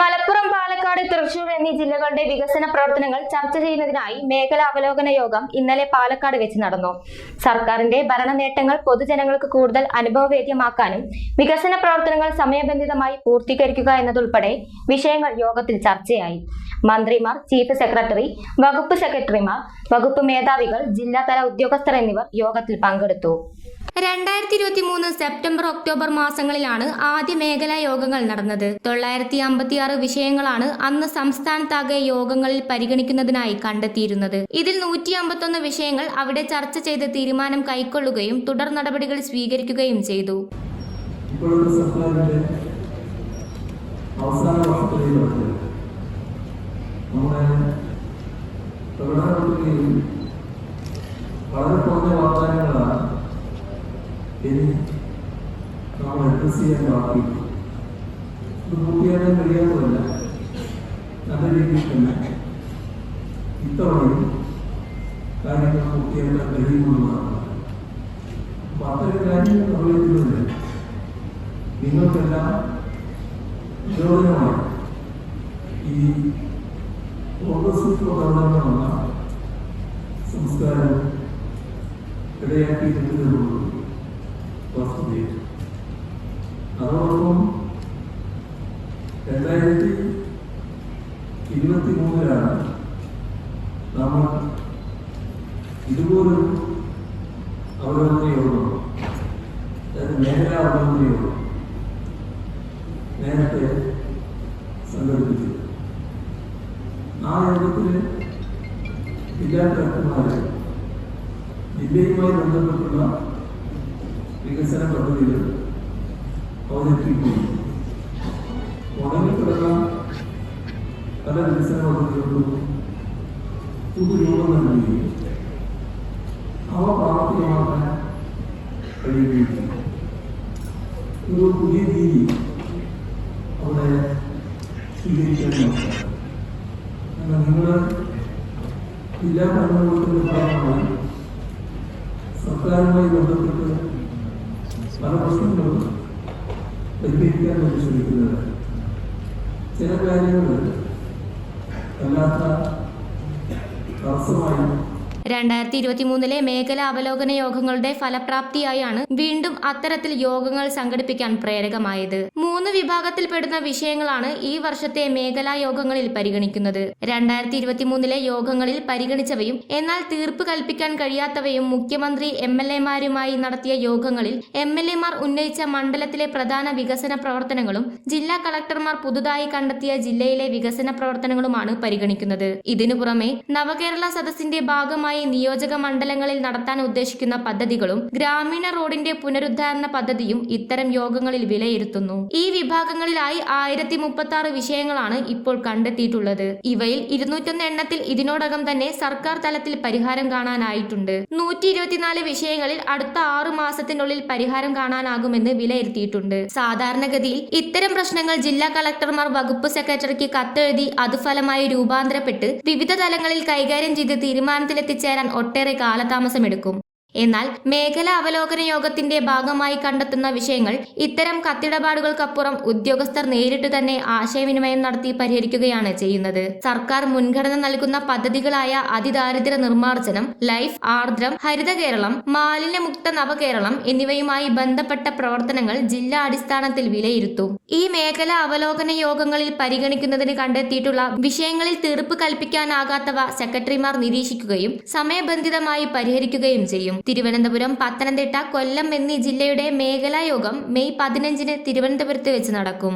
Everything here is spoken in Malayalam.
മലപ്പുറം പാലക്കാട് തൃശൂർ എന്നീ ജില്ലകളുടെ വികസന പ്രവർത്തനങ്ങൾ ചർച്ച ചെയ്യുന്നതിനായി മേഖലാ അവലോകന യോഗം ഇന്നലെ പാലക്കാട് വെച്ച് നടന്നു. സർക്കാരിന്റെ ഭരണ നേട്ടങ്ങൾ പൊതുജനങ്ങൾക്ക് കൂടുതൽ അനുഭവവേദ്യമാക്കാനും വികസന പ്രവർത്തനങ്ങൾ സമയബന്ധിതമായി പൂർത്തീകരിക്കുക എന്നതുൾപ്പെടെ വിഷയങ്ങൾ യോഗത്തിൽ ചർച്ചയായി. മന്ത്രിമാർ ചീഫ് സെക്രട്ടറി വകുപ്പ് സെക്രട്ടറിമാർ വകുപ്പ് മേധാവികൾ ജില്ലാതല ഉദ്യോഗസ്ഥർ എന്നിവർ യോഗത്തിൽ പങ്കെടുത്തു. രണ്ടായിരത്തി ഇരുപത്തി മൂന്ന് സെപ്റ്റംബർ ഒക്ടോബർ മാസങ്ങളിലാണ് ആദ്യ മേഖലാ യോഗങ്ങൾ നടന്നത്. തൊള്ളായിരത്തി അമ്പത്തിയാറ് വിഷയങ്ങളാണ് അന്ന് സംസ്ഥാനത്താകെ യോഗങ്ങളിൽ പരിഗണിക്കുന്നതിനായി കണ്ടെത്തിയിരുന്നത്. ഇതിൽ നൂറ്റി അമ്പത്തൊന്ന് വിഷയങ്ങൾ അവിടെ ചർച്ച ചെയ്ത് തീരുമാനം കൈക്കൊള്ളുകയും തുടർ നടപടികൾ സ്വീകരിക്കുകയും ചെയ്തു. അവസാന നമ്മുടെ പ്രകടനപത്രികയിൽ വളരെ കുറഞ്ഞ വാഗ്ദാനങ്ങളാണ് ഇനി നമ്മൾ അഡ്രസ് ചെയ്യാൻ ബാക്കി ഇത് പൂർത്തിയാക്കാൻ കഴിയാത്തതല്ല. നല്ല രീതിയിൽ തന്നെ ഇത്തവണയും കാര്യങ്ങൾ പൂർത്തിയാക്കാൻ കഴിയുമെന്നതാണ് അപ്പൊ അത്തരം കാര്യങ്ങൾ നിർവഹിക്കുന്നതിന് നിങ്ങൾക്കെല്ലാം പ്രയോജനമാണ് ഈ ഓഗസ്റ്റ് പ്രകടനമെന്ന സംസ്കാരം ഇടയാക്കിയിട്ടുള്ളതുകൊണ്ട് വസ്തുതയിൽ അതോടൊപ്പം രണ്ടായിരത്തി ഇരുപത്തി മൂന്നിലാണ് നമ്മൾ ഇതുപോലൊരു അവലോകന യോഗം അതായത് മേഖലാ അവലോകന യോഗം നേരത്തെ സംഘടിപ്പിച്ചു ആ യോഗത്തിൽ ജില്ലാ കളക്ടർമാര് ജില്ലയുമായി ബന്ധപ്പെട്ടുള്ള വികസന പദ്ധതികൾ അവതരിപ്പിക്കുകയും ഉണങ്ങിക്കിടന്ന പല വികസന പദ്ധതികൾക്കും പുതുരൂപം നൽകുകയും അവ പ്രാവർത്തികമാക്കാൻ കഴിയുകയും ചെയ്യും. ഒരു പുതിയ രീതി അവിടെ സ്വീകരിക്കാൻ നോക്കുക നിങ്ങൾ ജില്ലാ ഭരണകൂടത്തിന്റെ ഭാഗമായി സർക്കാരുമായി ബന്ധപ്പെട്ട് പല പ്രശ്നങ്ങളും പരിഹരിക്കാൻ വേണ്ടി ശ്രമിക്കുന്നത് ചില കാര്യങ്ങൾ അല്ലാത്ത തടസ്സമായി രണ്ടായിരത്തി ഇരുപത്തി മൂന്നിലെ മേഖലാ അവലോകന യോഗങ്ങളുടെ ഫലപ്രാപ്തിയായാണ് വീണ്ടും അത്തരത്തിൽ യോഗങ്ങൾ സംഘടിപ്പിക്കാൻ പ്രേരകമായത്. മൂന്ന് വിഭാഗത്തിൽപ്പെടുന്ന വിഷയങ്ങളാണ് ഈ വർഷത്തെ മേഖലാ യോഗങ്ങളിൽ പരിഗണിക്കുന്നത്. രണ്ടായിരത്തി ഇരുപത്തി മൂന്നിലെ യോഗങ്ങളിൽ പരിഗണിച്ചവയും എന്നാൽ തീർപ്പ് കൽപ്പിക്കാൻ കഴിയാത്തവയും മുഖ്യമന്ത്രി എം എൽ എമാരുമായി നടത്തിയ യോഗങ്ങളിൽ എം എൽ എമാർ ഉന്നയിച്ച മണ്ഡലത്തിലെ പ്രധാന വികസന പ്രവർത്തനങ്ങളും ജില്ലാ കളക്ടർമാർ പുതുതായി കണ്ടെത്തിയ ജില്ലയിലെ വികസന പ്രവർത്തനങ്ങളുമാണ് പരിഗണിക്കുന്നത്. ഇതിനു പുറമെ നവകേരള സദസ്സിന്റെ ഭാഗമായി നിയോജക മണ്ഡലങ്ങളിൽ നടത്താൻ ഉദ്ദേശിക്കുന്ന പദ്ധതികളും ഗ്രാമീണ റോഡിന്റെ പുനരുദ്ധാരണ പദ്ധതിയും ഇത്തരം യോഗങ്ങളിൽ വിലയിരുത്തുന്നു. ഈ വിഭാഗങ്ങളിലായി ആയിരത്തി മുപ്പത്തി ആറ് വിഷയങ്ങളാണ് ഇപ്പോൾ കണ്ടെത്തിയിട്ടുള്ളത്. ഇവയിൽ ഇരുന്നൂറ്റൊന്ന് എണ്ണത്തിൽ ഇതിനോടകം തന്നെ സർക്കാർ തലത്തിൽ പരിഹാരം കാണാനായിട്ടുണ്ട്. നൂറ്റി ഇരുപത്തിനാല് വിഷയങ്ങളിൽ അടുത്ത ആറു മാസത്തിനുള്ളിൽ പരിഹാരം കാണാനാകുമെന്ന് വിലയിരുത്തിയിട്ടുണ്ട്. സാധാരണഗതിയിൽ ഇത്തരം പ്രശ്നങ്ങൾ ജില്ലാ കളക്ടർമാർ വകുപ്പ് സെക്രട്ടറിക്ക് കത്തെഴുതി അത് ഫലമായി രൂപാന്തരപ്പെട്ട് വിവിധ തലങ്ങളിൽ കൈകാര്യം ചെയ്ത് തീരുമാനത്തിലെത്തിച്ചേരാൻ ഒട്ടേറെ കാലതാമസമെടുക്കും എന്നാൽ മേഖലാ അവലോകന യോഗത്തിന്റെ ഭാഗമായി കണ്ടെത്തുന്ന വിഷയങ്ങൾ ഇത്തരം കത്തിടപാടുകൾക്കപ്പുറം ഉദ്യോഗസ്ഥർ നേരിട്ട് തന്നെ ആശയവിനിമയം നടത്തി പരിഹരിക്കുകയാണ് ചെയ്യുന്നത്. സർക്കാർ മുൻഗണന നൽകുന്ന പദ്ധതികളായ അതിദാരിദ്ര്യ നിർമ്മാർജനം ലൈഫ് ആർദ്രം ഹരിത കേരളം മാലിന്യമുക്ത നവകേരളം എന്നിവയുമായി ബന്ധപ്പെട്ട പ്രവർത്തനങ്ങൾ ജില്ലാ അടിസ്ഥാനത്തിൽ വിലയിരുത്തും. ഈ മേഖലാ അവലോകന യോഗങ്ങളിൽ പരിഗണിക്കുന്നതിന് കണ്ടെത്തിയിട്ടുള്ള വിഷയങ്ങളിൽ തീർപ്പ് കൽപ്പിക്കാനാകാത്തവ സെക്രട്ടറിമാർ നിരീക്ഷിക്കുകയും സമയബന്ധിതമായി പരിഹരിക്കുകയും ചെയ്യും. തിരുവനന്തപുരം പത്തനംതിട്ട കൊല്ലം എന്നീ ജില്ലയുടെ മേഖലാ യോഗം മെയ് പതിനഞ്ചിന് തിരുവനന്തപുരത്ത് വെച്ച് നടക്കും.